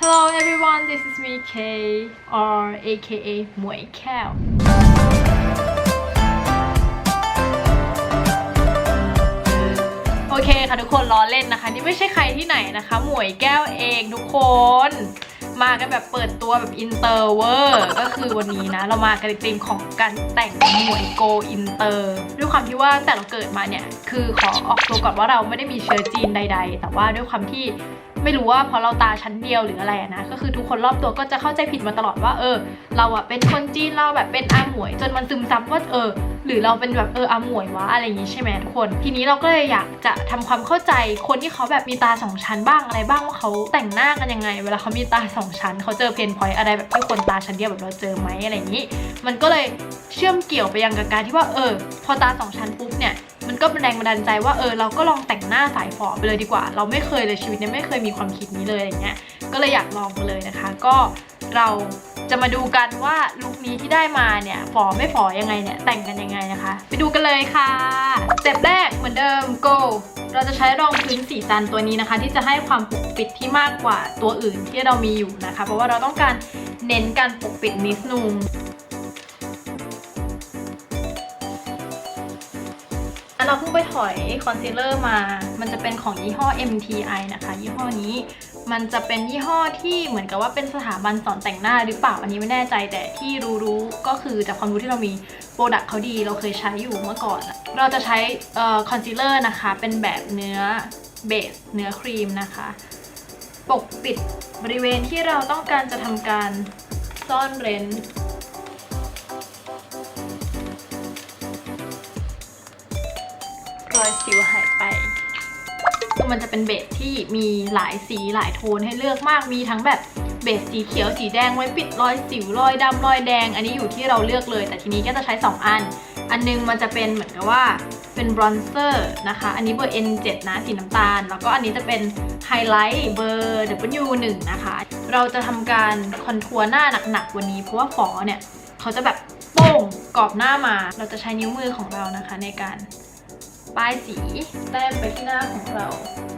Hello everyone, this is me K or aka หมวยแก้วโอเคค่ะทุกคนล้อเล่นนะคะ นี่ไม่ใช่ใครที่ไหนนะคะ หมวยแก้วเองทุกคน มากันแบบเปิดตัวแบบอินเตอร์เวอร์ก็คือวันนี้นะ เรามากันในธีมของการแต่งหมวยโกอินเตอร์ด้วยความที่ว่าแต่เราเกิดมาเนี่ย คือขอออกตัวก่อนว่าเราไม่ได้มีเชื้อจีนใด ๆ แต่ว่าด้วยความที่ ไม่รู้ว่าพอเราตาชั้นเดียวหรืออะไรนะก็คือทุกคนรอบตัวก็จะเข้าใจผิดมาตลอดว่า เออ เราอะเป็นคนจีนเราแบบเป็นอาหมวย จนมันซึมซับว่าเออ หรือเราเป็นแบบเอออาหมวยวะอะไรอย่างงี้ใช่ไหมทุกคน ทีนี้เราก็เลยอยากจะทำความเข้าใจคนที่เขาแบบมีตาสองชั้นบ้างอะไรบ้างว่าเขาแต่งหน้ากันยังไง เวลาเขามีตาสองชั้นเขาเจอเพนพอยต์อะไรแบบที่คนตาชั้นเดียวแบบเราเจอไหมอะไรอย่างนี้ มันก็เลยเชื่อมเกี่ยวไปยังกับการที่ว่าเออ พอตาสองชั้นปุ๊บเนี่ยมันก็เป็นแรงบันดาลใจว่าเออเราก็ลองแต่งหน้าสายฝอไปเลยดีกว่า เราไม่เคยเลยชีวิตนี้ไม่เคยมีความคิดนี้เลยอย่างเงี้ยก็เลยอยากลองมาเลยนะคะ ก็เรา จะมาดูกันว่าลุคนี้ที่ได้มาเนี่ยฝอไม่ฝอยังไงเนี่ยแต่งกันยังไงนะคะ ไปดูกันเลยค่ะสเต็ปแรกเหมือนเดิม go เราจะใช้รองพื้นสีจันทร์ตัวนี้นะคะ ที่จะให้ความปกปิดที่มากกว่าตัวอื่นที่เรามีอยู่นะคะ เพราะว่าเราต้องการเน้นการปกปิดนิดนึงเราเพิ่งไปถอยคอนซีลเลอร์มา มันจะเป็นของยี่ห้อ MTI นะคะ ยี่ห้อนี้ มันจะเป็นยี่ห้อที่เหมือนกับว่าเป็นสถาบันสอนแต่งหน้าหรือเปล่าอันนี้ไม่แน่ใจแต่ที่รู้ๆก็คือจากความรู้ที่เรามีโปรดักต์เขาดีเราเคยใช้อยู่เมื่อก่อน เราจะใช้คอนซีลเลอร์นะคะ เป็นแบบเนื้อเบสเนื้อครีมนะคะ ปกปิดบริเวณที่เราต้องการจะทำการซ่อนเร้นรอยสิวหาย คือมันจะเป็นเบสที่มีหลายสีหลายโทนให้เลือกมาก มีทั้งแบบเบสสีเขียวสีแดงไว้ปิดรอยสิวรอยดำรอยแดง อันนี้อยู่ที่เราเลือกเลย แต่ทีนี้ก็จะใช้ 2 อัน อันนึงมันจะเป็นเหมือนกับว่าเป็นบรอนเซอร์นะคะ อันนี้เบอร์ N7 นะสีน้ำตาล แล้วก็อันนี้จะเป็นไฮไลท์เบอร์ W1 นะคะ เราจะทำการคอนทัวร์หน้าหนักๆวันนี้ เพราะว่าฝอเนี่ยเขาจะแบบโป้งกรอบหน้ามา เราจะใช้นิ้วมือของเรานะคะในการ ป้ายสีแต้มไปที่หน้าของเรา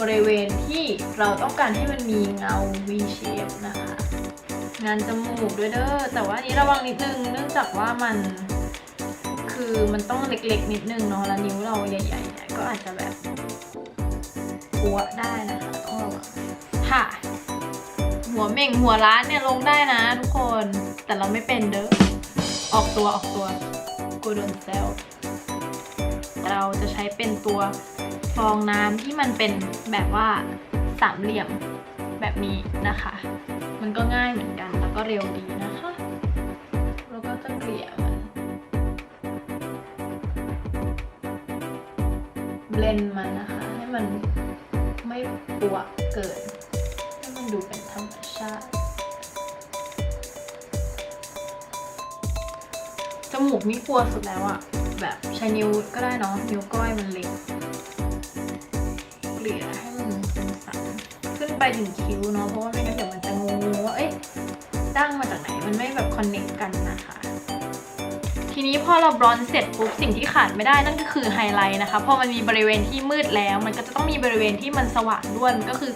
บริเวณที่เราต้องการให้มันมีเงา V shape นะคะ งานจมูกด้วยเด้อแต่ว่านนี้ระวังนิดนึงเนื่องจากว่ามันคือมันต้องเล็กๆ นิดนึงเนาะแล้วนิ้วเราใหญ่ๆเนี่ยก็อาจจะแบบปัวได้นะคะต้องระวังค่ะหัวเม่งหัวร้านเนี่ยลงได้นะทุกคน แต่เราไม่เป็นเด้อออกตัวออกตัวกูโดนแซว เราจะใช้เป็นตัวฟองน้ำที่มันเป็นแบบว่าสามเหลี่ยมแบบนี้นะคะ มันก็ง่ายเหมือนกันแล้วก็เร็วดีนะคะแล้วก็จะเกลี่ยมันเบลนมันนะคะ ให้มันไม่ปวกเกิน ให้มันดูเป็นธรรมชาติจมูกนี่กลัวสุดแล้วอะ แบบใช้นิ้วก็ได้เนาะนิ้วก้อยมันเล็กเกลี่ยให้มันเป็นสันขึ้นไปถึงคิ้วเนาะเพราะว่าไม่งั้นเดี๋ยวมันจะงงว่าเอ๊ะดั้งมาจากไหนมันไม่แบบคอนเนคกันนะคะทีนี้พอเราบรอนซ์เสร็จปุ๊บสิ่งที่ขาดไม่ได้นั่นก็คือไฮไลท์นะคะพอมันมีบริเวณที่มืดแล้ว มันก็จะต้องมีบริเวณที่มันสว่างด้วยมันก็คือ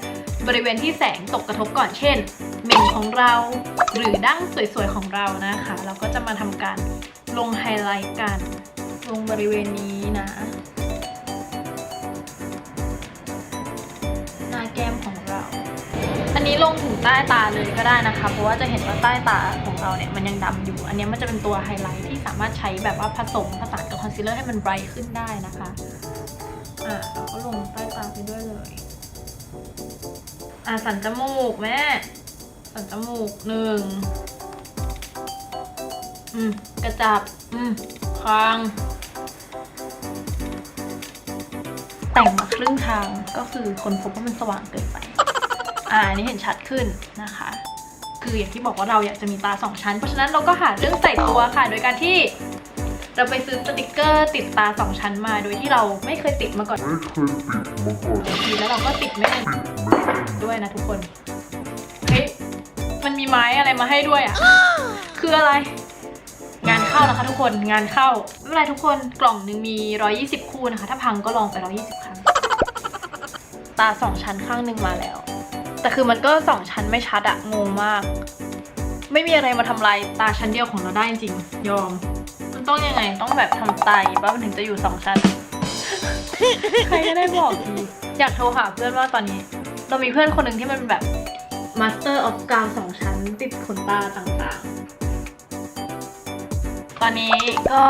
บริเวณที่แสงตกกระทบก่อนเช่นเมนของเรา หรือดั้งสวยๆของเรานะคะ เราก็จะมาทำการลงไฮไลท์กัน ลงบริเวณนี้นะหน้าแก้มของเรา อันนี้ลงถึงใต้ตาเลยก็ได้นะคะ เพราะว่าจะเห็นว่าใต้ตาของเราเนี่ยมันยังดำอยู่ อันนี้มันจะเป็นตัวไฮไลท์ที่สามารถใช้แบบว่าผสมผสานกับคอนซีลเลอร์ให้มันไบรท์ขึ้นได้นะคะ อะเราก็ลงใต้ตาไปด้วยเลยอะสันจมูกแม่ สันจมูกหนึ่งอืม กระจับ อืมคาง แต่งมาครึ่งทางก็คือคนพบว่ามันสว่างเกินไป อ่านี่เห็นชัดขึ้นนะคะ คืออย่างที่บอกว่าเราอยากจะมีตาสองชั้น เพราะฉะนั้นเราก็หาเรื่องใส่ตัวค่ะ โดยการที่เราไปซื้อสติกเกอร์ติดตาสองชั้นมา โดยที่เราไม่เคยติดมาก่อน ไม่เคยติดมาก่อนแล้วเราก็ติดไม่เป็นติดด้วยนะทุกคน เฮ้ย มันมีไม้อะไรมาให้ด้วยอะ คืออะไร งานเข้านะคะทุกคน งานเข้า ไม่เป็นไรทุกคน กล่องหนึ่งมี 120 คู่นะคะ ถ้าพังก็ลองไป 120 ตาสองชั้นข้างหนึ่งมาแล้วแต่แต่คือมันก็สองชั้นไม่ชัดอะงงมาก ไม่มีอะไรมาทำลายตาชั้นเดียวของเราได้จริงๆยอม มันต้องยังไงต้องแบบทำสไตล์ป่ะมันถึงจะอยู่สองชั้น ใครก็ได้บอกทีอยากโทรหาเพื่อนว่าตอนนี้ เรามีเพื่อนคนหนึ่งที่มันแบบ Master of กาวสองชั้นติดขนตาต่างๆ ตอนนี้ก็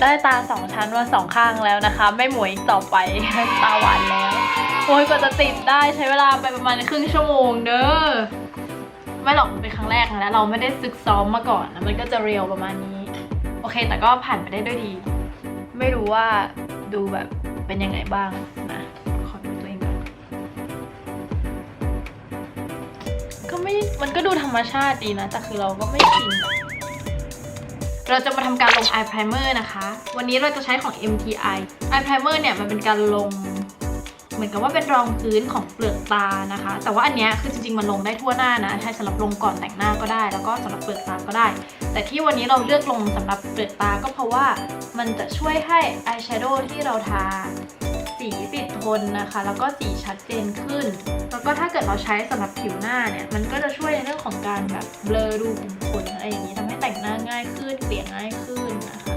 ได้ตาสองชั้นมาสองข้างแล้วนะคะ ไม่หมวยอีกต่อไปตาหวานแล้วโอ้ยกว่าจะติดได้ใช้เวลาไปประมาณครึ่งชั่วโมงเด้อไม่หรอกมันเป็นครั้งแรกนะเราไม่ได้ซึกซ้อมมาก่อนนะมันก็จะเรียวประมาณนี้ โอเค แต่ก็ผ่านไปได้ด้วยดี ไม่รู้ว่าดูแบบเป็นยังไงบ้างนะขอดูตัวเองก่อนก็ไม่มันก็ดูธรรมชาติดีนะแต่คือเราก็ไม่ชิน เราจะมาทำการลง eye primer นะคะ วันนี้เราจะใช้ของ MTI eye primer เนี่ยมันเป็นการลง เหมือนกับว่าเป็นรองพื้นของเปลือกตานะคะ แต่ว่าอันเนี้ยคือจริงๆมันลงได้ทั่วหน้านะ ใช้สำหรับลงก่อนแต่งหน้าก็ได้ แล้วก็สำหรับเปลือกตาก็ได้ แต่ที่วันนี้เราเลือกลงสำหรับเปลือกตาก็เพราะว่ามันจะช่วยให้อายแชโดว์ที่เราทาสีติ นนะคะ แล้วก็สีชัดเจนขึ้น แล้วก็ถ้าเกิดเราใช้สำหรับผิวหน้าเนี่ย มันก็จะช่วยในเรื่องของการแบบเบลอรูขุมขนอะไรอย่างนี้ทำให้แต่งหน้าง่ายขึ้นเกลี่ยง่ายขึ้นนะคะ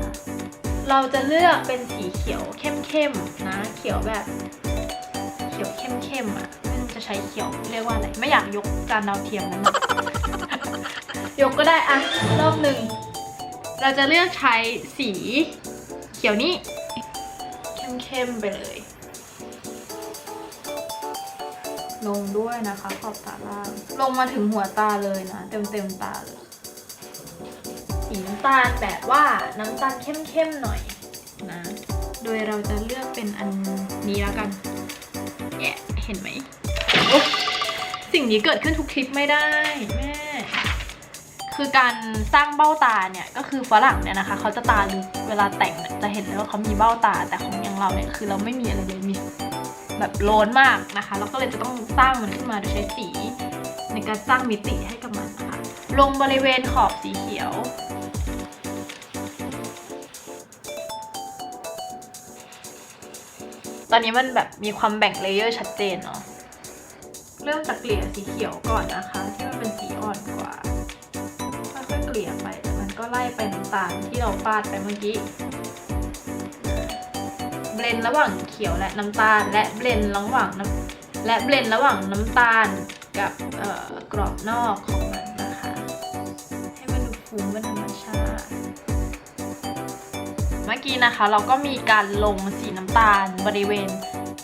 เราจะเลือกเป็นสีเขียวเข้มๆนะ เขียวแบบเขียวเข้มๆอะไม่รู้จะใช้เขียวเรียกว่าอะไร ไม่อยากยกจานดาวเทียมนั้นอะยกก็ได้อะรอบหนึ่งเราจะเลือกใช้สีเขียวนี้เข้มๆไปเลย ลงด้วยนะคะ ขอบตาล่าง ลงมาถึงหัวตาเลยนะ เต็มๆตาเลยสีน้ำตาลแบบว่าน้ำตาลเข้มๆหน่อยนะ โดยเราจะเลือกเป็นอันนี้แล้วกันแอะเห็นไหม สิ่งนี้เกิดขึ้นทุกคลิปไม่ได้แม่คือการสร้างเบ้าตาเนี่ยก็คือฝรั่งเนี่ยนะคะเขาจะตาลึกเวลาแต่งจะเห็นเลยว่าเขามีเบ้าตาแต่ของอย่างเราเนี่ยคือเราไม่มีอะไรเลยมี แบบโลนมากนะคะ เราก็เลยจะต้องสร้างมันขึ้นมาโดยใช้สี ในการสร้างมิติให้กับมันนะคะ ลงบริเวณขอบสีเขียวตอนนี้มันแบบมีความแบ่งเลเยอร์ชัดเจนเนาะ เริ่มจากเกลี่ยสีเขียวก่อนนะคะ ที่มันเป็นสีอ่อนกว่าค่อยๆเกลี่ยไปแต่มันก็ไล่ไปน้ำตาลที่เราฟาดไปเมื่อกี้ เบลนระหว่าง ขียวและน้ำตาล และเบลนระหว่างน้ำและเบลนระหว่างน้ำตาลกับกรอบนอกของมันนะคะ ให้มันดูฟุ้งเป็นธรรมชาติเมื่อกี้นะคะเราก็มีการลงสีน้ำตาลบริเวณ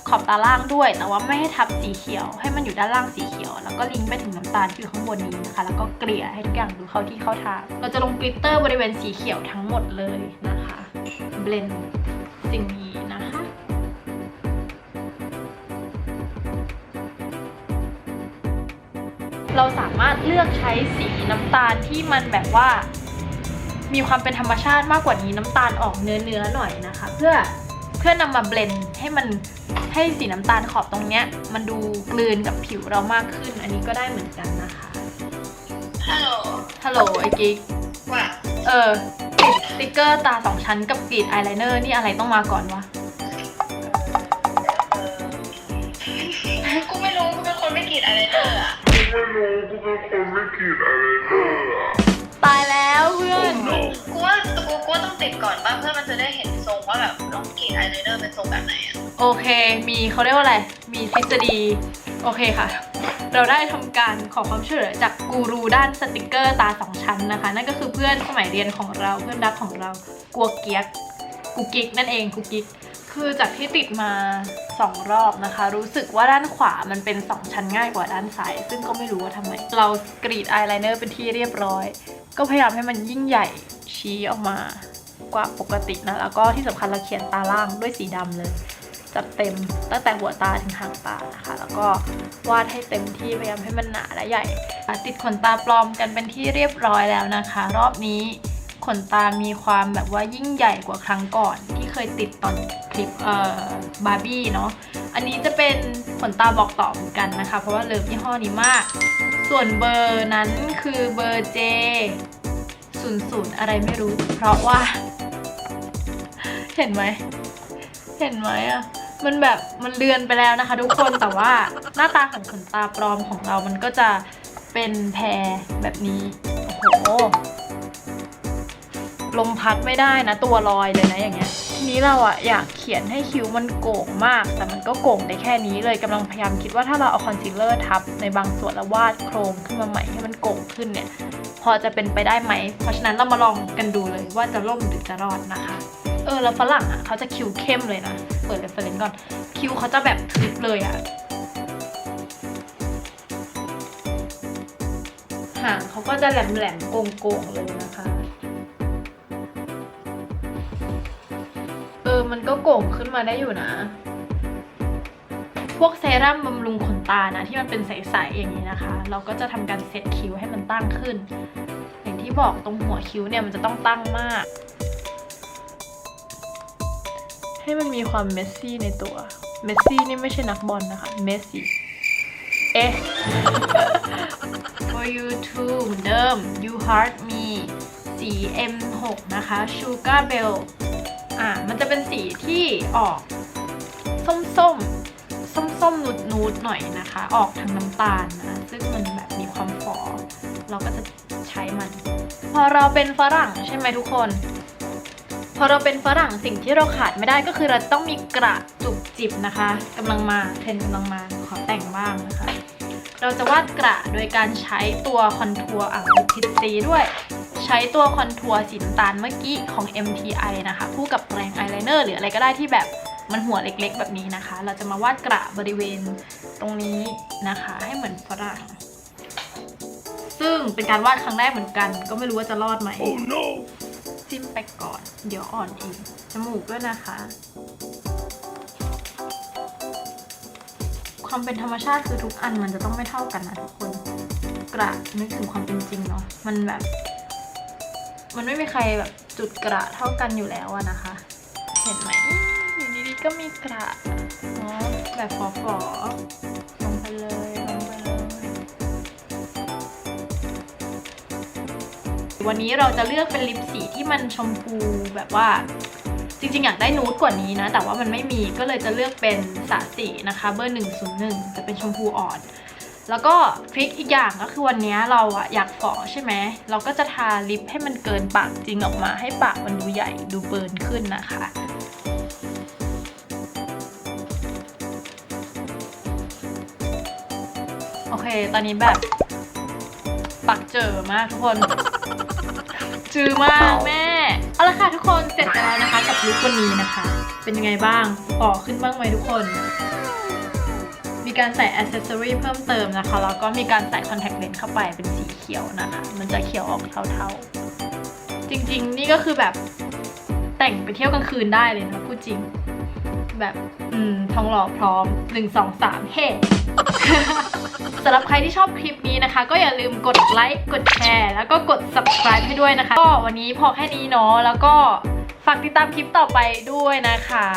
ขอบตาล่างด้วย แต่ว่าไม่ให้ทับสีเขียว ให้มันอยู่ด้านล่างสีเขียว แล้วก็ลิงก์ไปถึงน้ำตาลที่อยู่ข้างบนนี้นะคะ แล้วก็เกลี่ยให้ทุกอย่างดูเข้าที่เข้าทาง เราจะลงกลิตเตอร์บริเวณสีเขียวทั้งหมดเลยนะคะ เบลนสิ่งนี้ เราสามารถเลือกใช้สีน้ำตาลที่มันแบบว่า มีความเป็นธรรมชาติมากกว่านี้น้ำตาลออกเนื้อเนื้อๆหน่อยนะคะ เพื่อเพื่อนำมาเบลนด์ให้มันให้สีน้ำตาลขอบตรงเนี้ย มันดูกลืนกับผิวเรามากขึ้น อันนี้ก็ได้เหมือนกันนะคะฮัลโหลฮัลโหลไอ้กิ๊กว่าเออติดสติกเกอร์ตาสองชั้นกับกรีดอายไลเนอร์นี่อะไรต้องมาก่อนวะกูไม่รู้กูเป็นคนไม่กรีดอะไรเลยอะ ไม่รู้กูเป็นคนไม่กรีดอะไรเลยอะตายแล้วเพื่อน กูว่ากูกูว่าต้องติดก่อนป่ะเพื่อมันจะได้เห็นทรงว่าแบบต้องกรีดอายไลเนอร์เป็นทรงแบบไหนอะโอเค มีเขาเรียกว่าอะไร มีทฤษฎี โอเคค่ะ เราได้ทำการขอความช่วยเหลือจากกูรูด้านสติกเกอร์ตาสองชั้นนะคะ นั่นก็คือเพื่อนสมัยเรียนของเรา เพื่อนรักของเรา กัวเกียกกูกิกนั่นเองกูกิก คือจากที่ติดมา สองรอบนะคะ รู้สึกว่าด้านขวามันเป็นสองชั้นง่ายกว่าด้านซ้าย ซึ่งก็ไม่รู้ว่าทำไม เรากรีดอายไลเนอร์เป็นที่เรียบร้อย ก็พยายามให้มันยิ่งใหญ่ชี้ออกมากว่าปกตินะ แล้วก็ที่สำคัญเราเขียนตาล่างด้วยสีดำเลย จัดเต็มตั้งแต่หัวตาถึงหางตานะคะ แล้วก็วาดให้เต็มที่พยายามให้มันหนาและใหญ่ ติดขนตาปลอมกันเป็นที่เรียบร้อยแล้วนะคะ รอบนี้ขนตามีความแบบว่ายิ่งใหญ่กว่าครั้งก่อน เคยติดตอนคลิปเอ่อบาร์บี้เนาะอันนี้จะเป็นขนตาบอกต่อเหมือนกันนะคะ เพราะว่าเลิฟยี่ห้อนี้มาก ส่วนเบอร์นั้นคือเบอร์ J ศูนย์ศูนย์อะไรไม่รู้ เพราะว่า เห็นไหม เห็นไหมอะมันแบบมันเลือนไปแล้วนะคะ ทุกคนแต่ว่าหน้าตาของขนตาปลอมของเรามันก็จะเป็นแพรแบบนี้ โอ้โห ลมพัดไม่ได้นะ ตัวลอยเลยนะอย่างเงี้ย นี้เราอะอยากเขียนให้คิ้วมันโก่งมาก แต่มันก็โก่งได้แค่นี้เลยกำลังพยายามคิดว่าถ้าเราเอาคอนซีลเลอร์ทับในบางส่วนแล้ววาดโครงขึ้นมาใหม่ให้มันโก่งขึ้นเนี่ย พอจะเป็นไปได้ไหม เพราะฉะนั้นเรามาลองกันดูเลยว่าจะล่มหรือจะรอดนะคะ เออแล้วฝรั่งอะเขาจะคิ้วเข้มเลยนะ เปิดเรฟเฟรนซ์ก่อน คิ้วเขาจะแบบทึบเลยอะหางเขาก็จะแหลมแหลมๆโกงๆเลยนะคะ มันก็โก่งขึ้นมาได้อยู่นะ พวกเซรั่มบำรุงขนตานะ ที่มันเป็นใสๆอย่างนี้นะคะ เราก็จะทำการเซตคิ้วให้มันตั้งขึ้น อย่างที่บอกตรงหัวคิ้วเนี่ยมันจะต้องตั้งมาก ให้มันมีความเมสซี่ในตัว เมสซี่นี่ไม่ใช่นักบอลนะคะ เมสซี่ เอ๊ะ for you too เหมือนเดิม you heart me สี M6 นะคะ sugar bell อะมันจะเป็นสีที่ออกส้มส้มส้มส้มนูดนูดหน่อยนะคะ ออกทางน้ำตาลนะซึ่งมันแบบมีความฝอเราก็จะใช้มัน พอเราเป็นฝรั่งใช่ไหมทุกคน พอเราเป็นฝรั่งสิ่งที่เราขาดไม่ได้ก็คือเราต้องมีกระจุกจิบนะคะกำลังมาเทรนกำลังมาขอแต่งบ้างนะคะ เราจะวาดกระโดยการใช้ตัวคอนทัวร์อะผิดสีด้วย ใช้ตัวคอนทัวร์สีน้ำตาลเมื่อกี้ของ MTI นะคะคู่กับแปรงอายไลเนอร์หรืออะไรก็ได้ที่แบบมันหัวเล็กๆ แบบนี้นะคะ เราจะมาวาดกระบริเวณตรงนี้นะคะ ให้เหมือนฝรั่ง ซึ่งเป็นการวาดครั้งแรกเหมือนกัน ก็ไม่รู้ว่าจะรอดไหม Oh no! จิ้มไปก่อน เดี๋ยวอ่อนเองจมูกด้วยนะคะ ความเป็นธรรมชาติคือทุกอันมันจะต้องไม่เท่ากันนะทุกคน กระนึกถึงความเป็นจริงเนาะมันแบบ มันไม่มีใครแบบจุดกระเท่ากันอยู่แล้วอะนะคะ เห็นไหมอยู่ดีๆก็มีกระเนาะแบบฝอๆลงไปเลยลงไปเลยวันนี้เราจะเลือกเป็นลิปสีที่มันชมพูแบบว่าจริงๆ อยากได้นูดกว่านี้นะ แต่ว่ามันไม่มีก็เลยจะเลือกเป็นสาสีนะคะ เบอร์ 101 จะเป็นชมพูอ่อน แล้วก็ทริคอีกอย่างก็คือวันนี้เราอะอยากฝอใช่ไหม เราก็จะทาลิปให้มันเกินปากจริงออกมา ให้ปากมันดูใหญ่ดูเบิร์นขึ้นนะคะโอเค ตอนนี้แบบปากเจอมากทุกคน จือมากแม่ เอาละค่ะทุกคนเสร็จแล้วนะคะ กับลุควันนี้นะคะ เป็นยังไงบ้างต่อขึ้นบ้างไหมทุกคน การใส่อ c เซสซอรีเพิ่มเติมนะคะ แล้วก็มีการใส่คอนแทคเลนส์เข้าไปเป็นสีเขียวนะคะ มันจะเขียวออกเทาๆ จริงๆ นี่ก็คือแบบแต่งไปเที่ยวกลางคืนได้เลยนะพูดจริง แบบอืมทองหล่อพร้อม 1 2 3 เฮ้ สำหรับใครที่ชอบคลิปนี้นะคะ ก็อย่าลืมกดไลค์กดแชร์ แล้วก็กด subscribe ให้ด้วยนะคะ ก็วันนี้พอแค่นี้เนาะแล้วก็ฝากติดตามคลิปต่อไปด้วยนะคะ